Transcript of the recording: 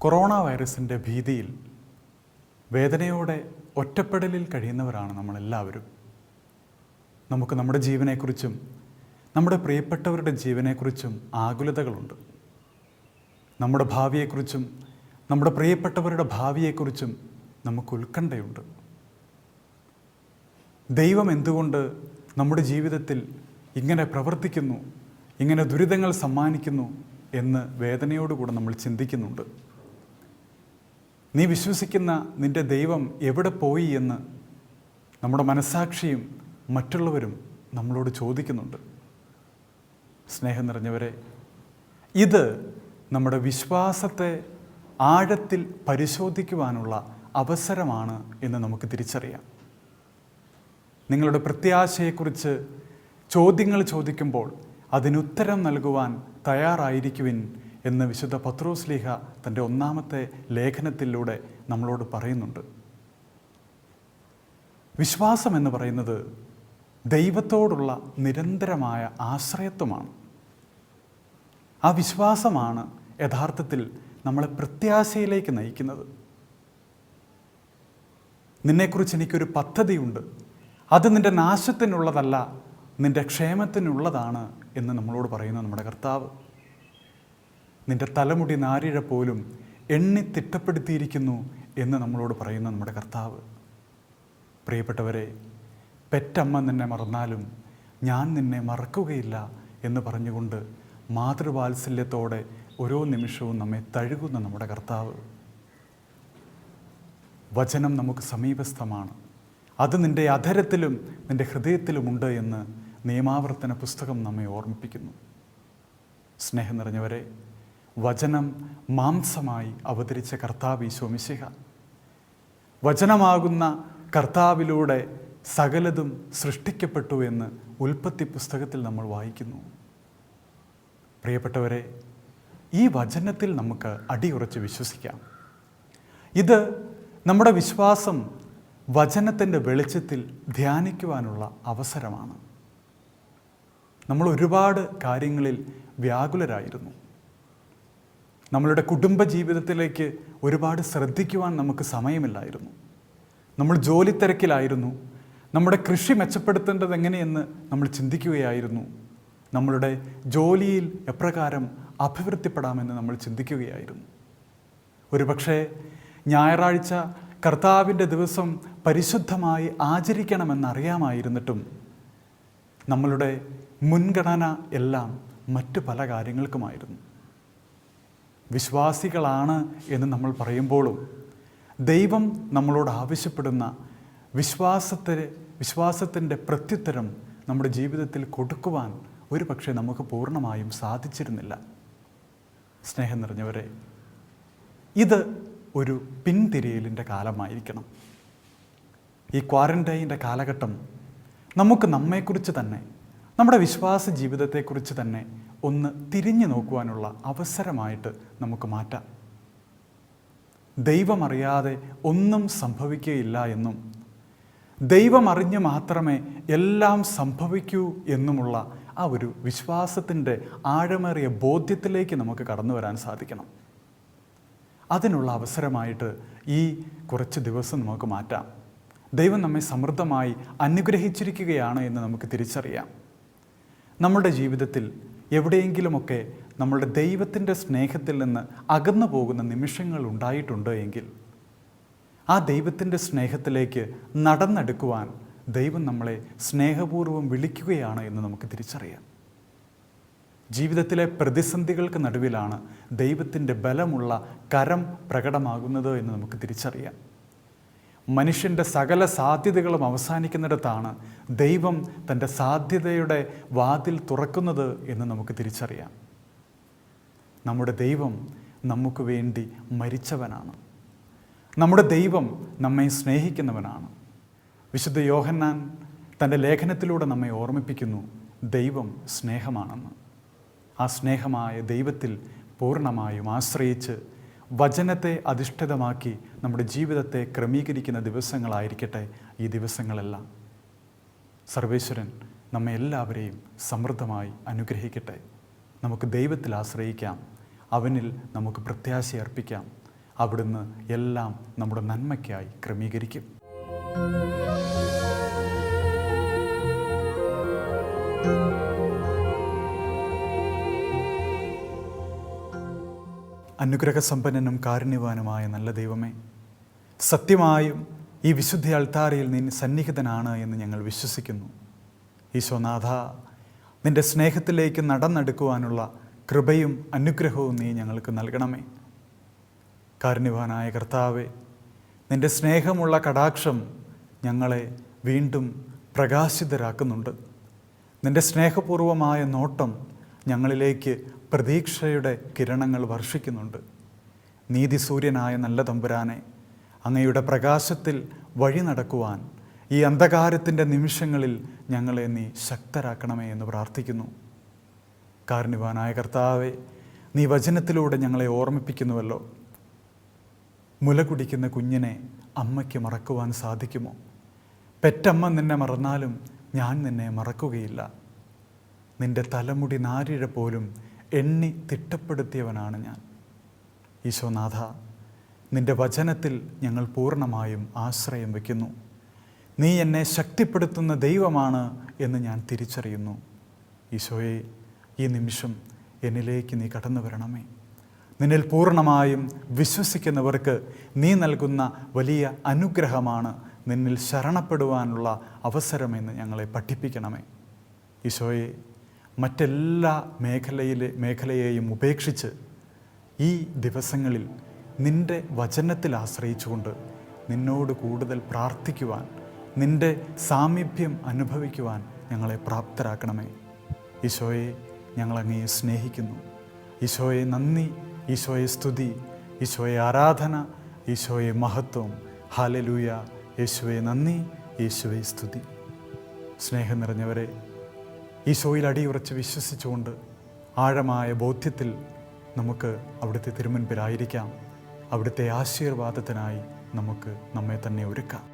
Corona വൈറസിന്റെ ഭീതിയിൽ വേദനയോടെ ഒറ്റപ്പെടലിൽ കഴിയുന്നവരാണ് നമ്മളെല്ലാവരും. നമുക്ക് നമ്മുടെ ജീവനെക്കുറിച്ചും നമ്മുടെ പ്രിയപ്പെട്ടവരുടെ ജീവനെക്കുറിച്ചും ആകുലതകളുണ്ട്. നമ്മുടെ ഭാവിയെക്കുറിച്ചും നമ്മുടെ പ്രിയപ്പെട്ടവരുടെ ഭാവിയെക്കുറിച്ചും നമുക്ക് ഉത്കണ്ഠയുണ്ട്. ദൈവം എന്തുകൊണ്ട് നമ്മുടെ ജീവിതത്തിൽ ഇങ്ങനെ പ്രവർത്തിക്കുന്നു ഇങ്ങനെ ദുരിതങ്ങൾ സമ്മാനിക്കുന്നു എന്ന് വേദനയോടുകൂടെ നമ്മൾ ചിന്തിക്കുന്നുണ്ട്. നീ വിശ്വസിക്കുന്ന നിന്റെ ദൈവം എവിടെ പോയി എന്ന് നമ്മുടെ മനസാക്ഷിയും മറ്റുള്ളവരും നമ്മളോട് ചോദിക്കുന്നുണ്ട്. സ്നേഹം നിറഞ്ഞവരെ ഇത് നമ്മുടെ വിശ്വാസത്തെ ആഴത്തിൽ പരിശോധിക്കുവാനുള്ള അവസരമാണ് എന്ന് നമുക്ക് തിരിച്ചറിയാം. നിങ്ങളുടെ പ്രത്യാശയെക്കുറിച്ച് ചോദ്യങ്ങൾ ചോദിക്കുമ്പോൾ അതിനുത്തരം നൽകുവാൻ തയ്യാറായിരിക്കുവിൻ എന്ന് വിശുദ്ധ പത്രോസ്ലീഹ തന്റെ ഒന്നാമത്തെ ലേഖനത്തിലൂടെ നമ്മളോട് പറയുന്നുണ്ട്. വിശ്വാസം എന്ന് പറയുന്നത് ദൈവത്തോടുള്ള നിരന്തരമായ ആശ്രയത്വമാണ്. ആ വിശ്വാസമാണ് യഥാർത്ഥത്തിൽ നമ്മളെ പ്രത്യാശയിലേക്ക് നയിക്കുന്നത്. നിന്നെക്കുറിച്ച് എനിക്കൊരു പദ്ധതിയുണ്ട്. അത് നിന്റെ നാശത്തിനുള്ളതല്ല നിന്റെ ക്ഷേമത്തിനുള്ളതാണ് എന്ന് നമ്മളോട് പറയുന്ന നമ്മുടെ കർത്താവ്. നിന്റെ തലമുടി നാരിഴ പോലും എണ്ണി തിട്ടപ്പെടുത്തിയിരിക്കുന്നു എന്ന് നമ്മളോട് പറയുന്ന നമ്മുടെ കർത്താവ്. പ്രിയപ്പെട്ടവരെ പെറ്റമ്മ നിന്നെ മറന്നാലും ഞാൻ നിന്നെ മറക്കുകയില്ല എന്ന് പറഞ്ഞുകൊണ്ട് മാതൃവാത്സല്യത്തോടെ ഓരോ നിമിഷവും നമ്മെ തഴുകുന്ന നമ്മുടെ കർത്താവ്. വചനം നമുക്ക് സമീപസ്ഥമാണ്. അത് നിന്റെ അധരത്തിലും നിന്റെ ഹൃദയത്തിലുമുണ്ട് എന്ന് നിയമാവർത്തന പുസ്തകം നമ്മെ ഓർമ്മിപ്പിക്കുന്നു. സ്നേഹം നിറഞ്ഞവരെ വചനം മാംസമായി അവതരിച്ച കർത്താവ് ഈശോമിശിഹ വചനമാകുന്ന കർത്താവിലൂടെ സകലതും സൃഷ്ടിക്കപ്പെട്ടു എന്ന് ഉൽപ്പത്തി പുസ്തകത്തിൽ നമ്മൾ വായിക്കുന്നു. പ്രിയപ്പെട്ടവരെ ഈ വചനത്തിൽ നമുക്ക് അടിയുറച്ച് വിശ്വസിക്കാം. ഇത് നമ്മുടെ വിശ്വാസം വചനത്തിന്റെ വെളിച്ചത്തിൽ ധ്യാനിക്കുവാനുള്ള അവസരമാണ്. നമ്മൾ ഒരുപാട് കാര്യങ്ങളിൽ വ്യാകുലരായിരുന്നു. നമ്മളുടെ കുടുംബ ജീവിതത്തിലേക്ക് ഒരുപാട് ശ്രദ്ധിക്കുവാൻ നമുക്ക് സമയമില്ലായിരുന്നു. നമ്മൾ ജോലി തിരക്കിലായിരുന്നു നമ്മുടെ കൃഷി മെച്ചപ്പെടുത്തേണ്ടത് എങ്ങനെയെന്ന് നമ്മൾ ചിന്തിക്കുകയായിരുന്നു. നമ്മളുടെ ജോലിയിൽ എപ്രകാരം അഭിവൃദ്ധിപ്പെടാമെന്ന് നമ്മൾ ചിന്തിക്കുകയായിരുന്നു. ഒരുപക്ഷെ ഞായറാഴ്ച കർത്താവിന്റെ ദിവസം പരിശുദ്ധമായി ആചരിക്കണമെന്നറിയാമായിരുന്നിട്ടും നമ്മളുടെ മുൻഗണന എല്ലാം മറ്റു പല കാര്യങ്ങൾക്കുമായിരുന്നു. വിശ്വാസികളാണ് എന്ന് നമ്മൾ പറയുമ്പോഴും ദൈവം നമ്മളോട് ആവശ്യപ്പെടുന്ന വിശ്വാസത്തെ വിശ്വാസത്തിന്റെ പ്രത്യുത്തരം നമ്മുടെ ജീവിതത്തിൽ കൊടുക്കുവാൻ ഒരു പക്ഷേ നമുക്ക് പൂർണമായും സാധിച്ചിരുന്നില്ല. സ്നേഹം നിറഞ്ഞവരെ ഇത് ഒരു പിൻതിരിയലിന്റെ കാലമായിരിക്കണം. ഈ ക്വാറന്റൈന്റെ കാലഘട്ടം നമുക്ക് നമ്മെക്കുറിച്ച് തന്നെ നമ്മുടെ വിശ്വാസ ജീവിതത്തെക്കുറിച്ച് തന്നെ ഒന്ന് തിരിഞ്ഞു നോക്കുവാനുള്ള അവസരമായിട്ട് നമുക്ക് മാറ്റാം. ദൈവമറിയാതെ ഒന്നും സംഭവിക്കുകയില്ല എന്നും ദൈവമറിഞ്ഞ് മാത്രമേ എല്ലാം സംഭവിക്കൂ എന്നുമുള്ള ആ ഒരു വിശ്വാസത്തിന്റെ ആഴമേറിയ ബോധ്യത്തിലേക്ക് നമുക്ക് കടന്നു വരാൻ സാധിക്കണം. അതിനുള്ള അവസരമായിട്ട് ഈ കുറച്ച് ദിവസം നമുക്ക് മാറ്റാം. ദൈവം നമ്മെ സമൃദ്ധമായി അനുഗ്രഹിച്ചിരിക്കുകയാണ് എന്ന് നമുക്ക് തിരിച്ചറിയാം. നമ്മുടെ ജീവിതത്തിൽ എവിടെയെങ്കിലുമൊക്കെ നമ്മളുടെ ദൈവത്തിന്റെ സ്നേഹത്തിൽ നിന്ന് അകന്നു പോകുന്ന നിമിഷങ്ങൾ ഉണ്ടായിട്ടുണ്ട് എങ്കിൽ ആ ദൈവത്തിന്റെ സ്നേഹത്തിലേക്ക് നടന്നെടുക്കുവാൻ ദൈവം നമ്മളെ സ്നേഹപൂർവം വിളിക്കുകയാണ് എന്ന് നമുക്ക് തിരിച്ചറിയാം. ജീവിതത്തിലെ പ്രതിസന്ധികൾക്ക് നടുവിലാണ് ദൈവത്തിന്റെ ബലമുള്ള കരം പ്രകടമാകുന്നത് എന്ന് നമുക്ക് തിരിച്ചറിയാം. മനുഷ്യന്റെ സകല സാധ്യതകളും അവസാനിക്കുന്നിടത്താണ് ദൈവം തന്റെ സാധ്യതയുടെ വാതിൽ തുറക്കുന്നത് എന്ന് നമുക്ക് തിരിച്ചറിയാം. നമ്മുടെ ദൈവം നമുക്ക് വേണ്ടി മരിച്ചവനാണ്. നമ്മുടെ ദൈവം നമ്മെ സ്നേഹിക്കുന്നവനാണ്. വിശുദ്ധ യോഹന്നാൻ തന്റെ ലേഖനത്തിലൂടെ നമ്മെ ഓർമ്മിപ്പിക്കുന്നു ദൈവം സ്നേഹമാണെന്ന്. ആ സ്നേഹമായ ദൈവത്തിൽ പൂർണമായും ആശ്രയിച്ച് വചനത്തെ അധിഷ്ഠിതമാക്കി നമ്മുടെ ജീവിതത്തെ ക്രമീകരിക്കുന്ന ദിവസങ്ങളായിരിക്കട്ടെ ഈ ദിവസങ്ങളെല്ലാം. സർവേശ്വരൻ നമ്മെ എല്ലാവരെയും സമൃദ്ധമായി അനുഗ്രഹിക്കട്ടെ. നമുക്ക് ദൈവത്തിൽ ആശ്രയിക്കാം. അവനിൽ നമുക്ക് പ്രത്യാശ അർപ്പിക്കാം. അവിടുന്ന് എല്ലാം നമ്മുടെ നന്മയ്ക്കായി ക്രമീകരിക്കും. അനുഗ്രഹസമ്പന്നനും കാരുണ്യവാനുമായ നല്ല ദൈവമേ സത്യമായും ഈ വിശുദ്ധ അൾത്താരയിൽ നീ സന്നിഹിതനാണ് എന്ന് ഞങ്ങൾ വിശ്വസിക്കുന്നു. ഈശോനാഥ നിന്റെ സ്നേഹത്തിലേക്ക് നടന്നെടുക്കുവാനുള്ള കൃപയും അനുഗ്രഹവും നീ ഞങ്ങൾക്ക് നൽകണമേ. കാരുണ്യവാനായ കർത്താവെ നിന്റെ സ്നേഹമുള്ള കടാക്ഷം ഞങ്ങളെ വീണ്ടും പ്രകാശിതരാക്കുന്നുണ്ട്. നിന്റെ സ്നേഹപൂർവമായ നോട്ടം ഞങ്ങളിലേക്ക് പ്രതീക്ഷയുടെ കിരണങ്ങൾ വർഷിക്കുന്നുണ്ട്. നീതി സൂര്യനായ നല്ല തമ്പുരാനെ അങ്ങയുടെ പ്രകാശത്തിൽ വഴി നടക്കുവാൻ ഈ അന്ധകാരത്തിന്റെ നിമിഷങ്ങളിൽ ഞങ്ങളെ നീ ശക്തരാക്കണമേ എന്ന് പ്രാർത്ഥിക്കുന്നു. കാർണിവാനായ കർത്താവെ നീ വചനത്തിലൂടെ ഞങ്ങളെ ഓർമ്മിപ്പിക്കുന്നുവല്ലോ. മുല കുടിക്കുന്ന കുഞ്ഞിനെ അമ്മയ്ക്ക് മറക്കുവാൻ സാധിക്കുമോ? പെറ്റമ്മ നിന്നെ മറന്നാലും ഞാൻ നിന്നെ മറക്കുകയില്ല. നിന്റെ തലമുടി നാരിഴ പോലും എണ്ണി തിട്ടപ്പെടുത്തിയവനാണ് ഞാൻ. ഈശോനാഥ നിന്റെ വചനത്തിൽ ഞങ്ങൾ പൂർണമായും ആശ്രയം വയ്ക്കുന്നു. നീ എന്നെ ശക്തിപ്പെടുത്തുന്ന ദൈവമാണ് എന്ന് ഞാൻ തിരിച്ചറിയുന്നു. ഈശോയെ ഈ നിമിഷം എന്നിലേക്ക് നീ കടന്നു വരണമേ. നിന്നിൽ പൂർണമായും വിശ്വസിക്കുന്നവർക്ക് നീ നൽകുന്ന വലിയ അനുഗ്രഹമാണ് നിന്നിൽ ശരണപ്പെടുവാനുള്ള അവസരമെന്ന് ഞങ്ങളെ പഠിപ്പിക്കണമേ. ഈശോയെ മറ്റെല്ലാ മേഖലയിലെ മേഖലയെയും ഉപേക്ഷിച്ച് ഈ ദിവസങ്ങളിൽ നിന്റെ വചനത്തിൽ ആശ്രയിച്ചുകൊണ്ട് നിന്നോട് കൂടുതൽ പ്രാർത്ഥിക്കുവാൻ നിന്റെ സാമീപ്യം അനുഭവിക്കുവാൻ ഞങ്ങളെ പ്രാപ്തരാക്കണമേ. ഈശോയെ ഞങ്ങളങ്ങയെ സ്നേഹിക്കുന്നു. ഈശോയെ നന്ദി ഈശോയെ സ്തുതി ഈശോയെ ആരാധന ഈശോയെ മഹത്വം. ഹാലലൂയ യേശുവെ നന്ദി യേശുവെ സ്തുതി. സ്നേഹം നിറഞ്ഞവരെ ഈശോയിൽ അടിയുറച്ച് വിശ്വസിച്ചുകൊണ്ട് ആഴമായ ബോധ്യത്തിൽ നമുക്ക് അവിടുത്തെ തിരുമുൻപിലായിരിക്കാം. അവിടുത്തെ ആശീർവാദത്തിനായി നമുക്ക് നമ്മെ തന്നെ ഒരുക്കാം.